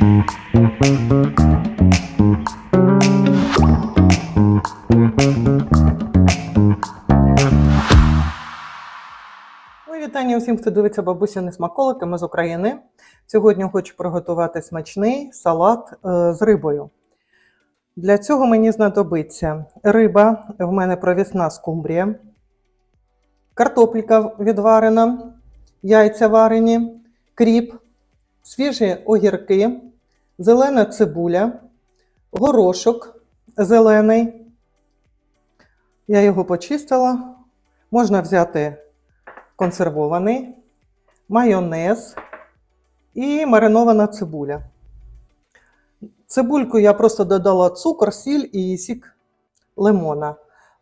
Вітання усім, хто дивиться бабусіни смаколики. Ми з України. Сьогодні хочу приготувати смачний салат е, з рибою. Для цього мені знадобиться риба, в мене провісна скумбрія, картопелька відварена, яйця варені, кріп, свіжі огірки, зелена цибуля, горошок зелений. Я його почистила. Можна взяти консервований, майонез і маринована цибуля. Цибульку я просто додала цукор, сіль і сік лимона.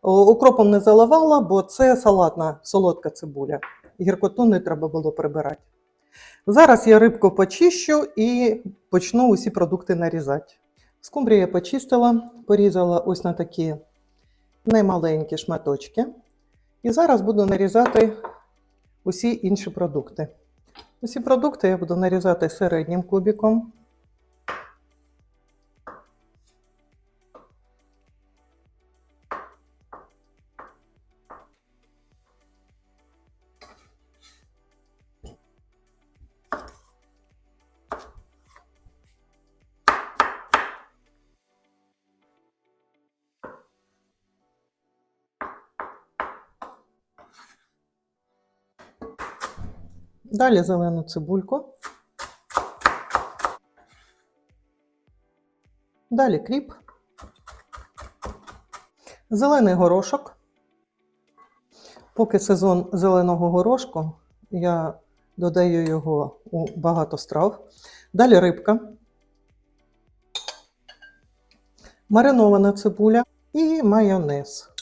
Укропом не заливала, бо це салатна солодка цибуля. Гіркоту не треба було прибирати. Зараз я рибку почищу і почну усі продукти нарізати. Скумбрію я почистила, порізала ось на такі немаленькі шматочки. І зараз буду нарізати усі інші продукти. Усі продукти я буду нарізати середнім кубиком. Далі зелену цибульку. Далі кріп. Зелений горошок. Поки сезон зеленого горошку, я додаю його у багато страв. Далі рибка, маринована цибуля і майонез.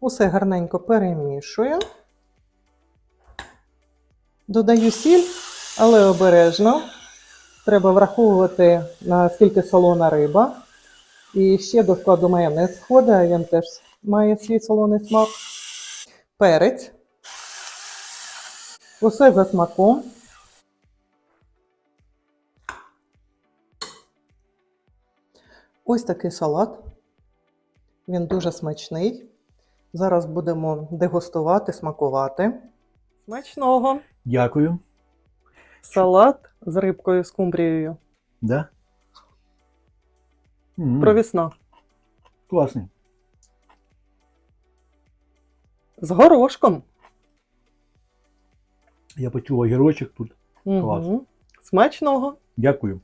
Усе гарненько перемішую. Додаю сіль, але обережно. Треба враховувати, наскільки солона риба. І ще до складу майонез а він теж має свій солоний смак. Перець. Усе за смаком. Ось такий салат. Він дуже смачний. Зараз будемо дегустувати, смакувати. Смачного! Дякую. Салат з рибкою скумбрією. Да? М, Провісна. Класний. З горошком. Я почув огірочок тут. Клас. Мгм. Смачного! Дякую.